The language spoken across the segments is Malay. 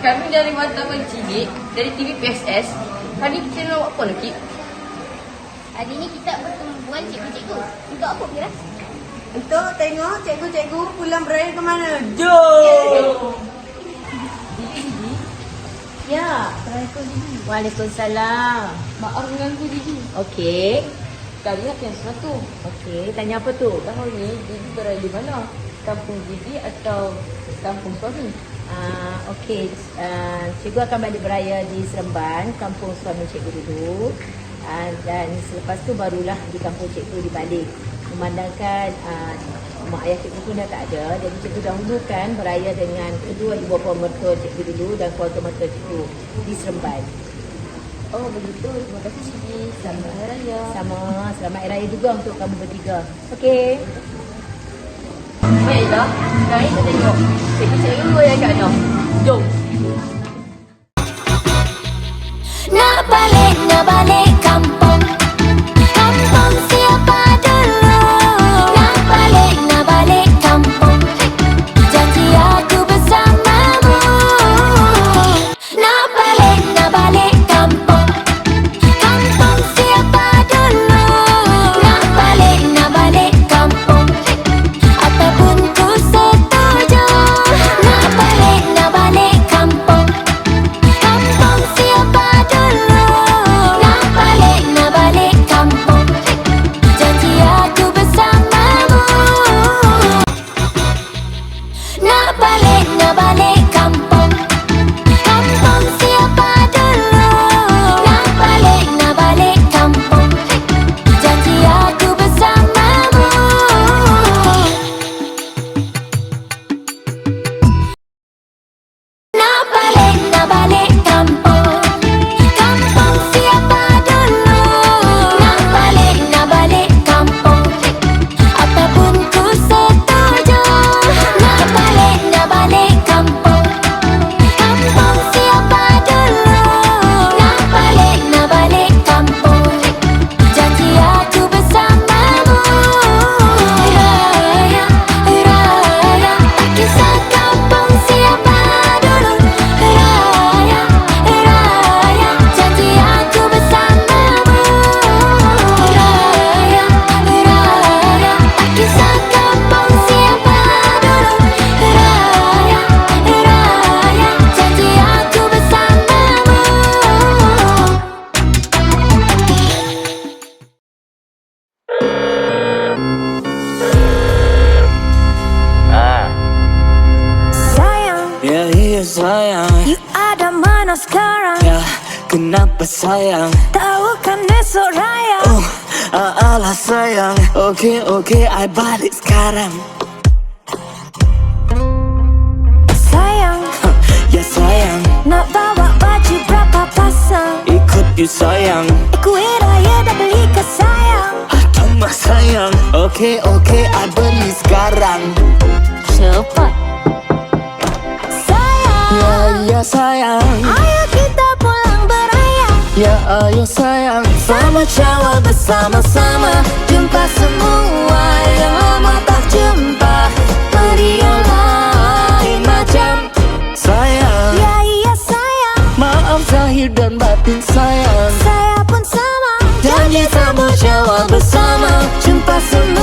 kami dari Wartawan Cilik, dari TV PSS. Hari ni kita nak buat apa lagi? Hari ni kita pertemuan cikgu-cikgu. Untuk apa Mira? Untuk tengok cikgu-cikgu pulang beraya ke mana. Jom! Ya, Assalamualaikum Didi. Waalaikumsalam. Maaf mengganggu Didi. Okey. Kali nak yang sesuatu. Okey, tanya apa tu? Tahun ni Didi berada di mana? Kampung Didi atau kampung suami? Uh, Okey, uh, cikgu akan balik beraya di Seremban, kampung suami cikgu dulu. Uh, dan selepas tu barulah di kampung cikgu dibalik. Memandangkan uh, mak ayah cikgu pun dah tak ada. Jadi cikgu dahulukan beraya dengan kedua ibu bapa mertua cikgu dulu dan keluarga mertua cikgu di Seremban. Oh begitu. Terima kasih Didi. Selamat Hari Raya. Sama, selamat Hari Raya juga untuk kamu bertiga. Okey. Baiklah, sekarang kita tengok cikgu-cikgu yang kat mana. Mana sekarang? Ya kenapa sayang? Tahu kan esok raya? Oh ah, alah sayang. Oke oke I balik sekarang. Sayang, Hah, Ya sayang. Nak bawa baju berapa pasang? Ikut you sayang. Kuih raya dah beli ke sayang? Aduh mas sayang. Oke oke I beli sekarang. Cepat ayo sayang Sama cawa bersama-sama. Jumpa semua yang lama tak jumpa. Meriah lain macam. Sayang. Ya iya sayang. Maaf zahir dan batin sayang. Saya pun sama. Janji sama Jawa bersama. Jumpa semua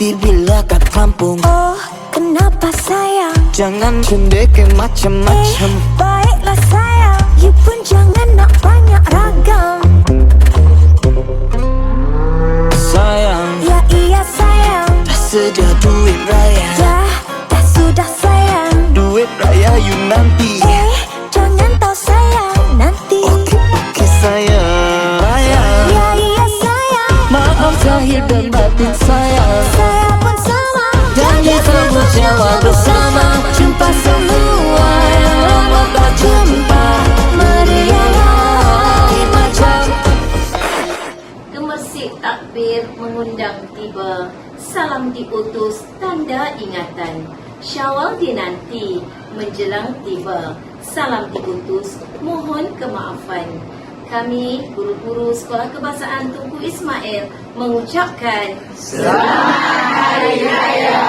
Nanti bila kat kampung. Oh, kenapa sayang? Jangan cendeke Eh, macam-macam baiklah sayang. You pun jangan nak banyak ragam Gemersik takbir mengundang tiba Salam diutus tanda ingatan. Syawal dinanti menjelang tiba. Salam diutus mohon kemaafan. Kami, guru-guru Sekolah Kebahasaan Tunku Ismail mengucapkan Selamat, Hari Raya